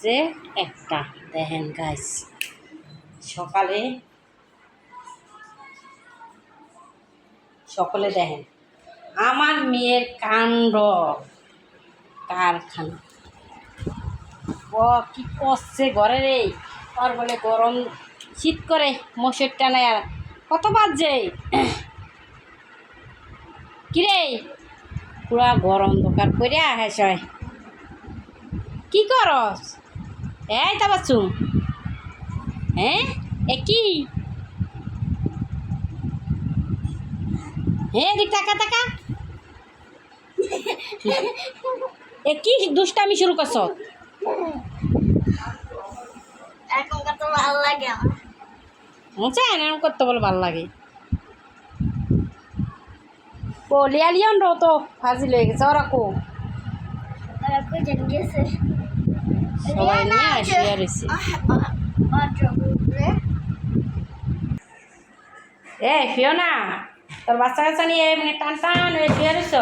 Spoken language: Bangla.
যে একটা। দেখেন গাছ সকালে সকলে দেখেন, আমার মেয়ের কাণ্ড কারখানা। ও কি করছে ঘরে রে? আর বলে গরম শীত করে মশের টানায় আর কত বাজছে? কিরে? পুরা গরম দোকান করে হেস। কি করস? এই তা বাচ্চু হ্যাঁ? এ কি? হ্যাঁ দিক টাকা টাকা এ কি দুষ্টামি শুরু করছ? লাগে এরকম করতে বলে ভালো লাগে। লিয়ালিয়ন রো তো ফাজিল হয়ে গেছে ওরা কো? সবাই নিয়ে আসিয়া রয়েছে এ ফিও না তোর বাচ্চা কাচ্চা নিয়ে এমনি টান টান হয়ে শুয়ে রয়েছ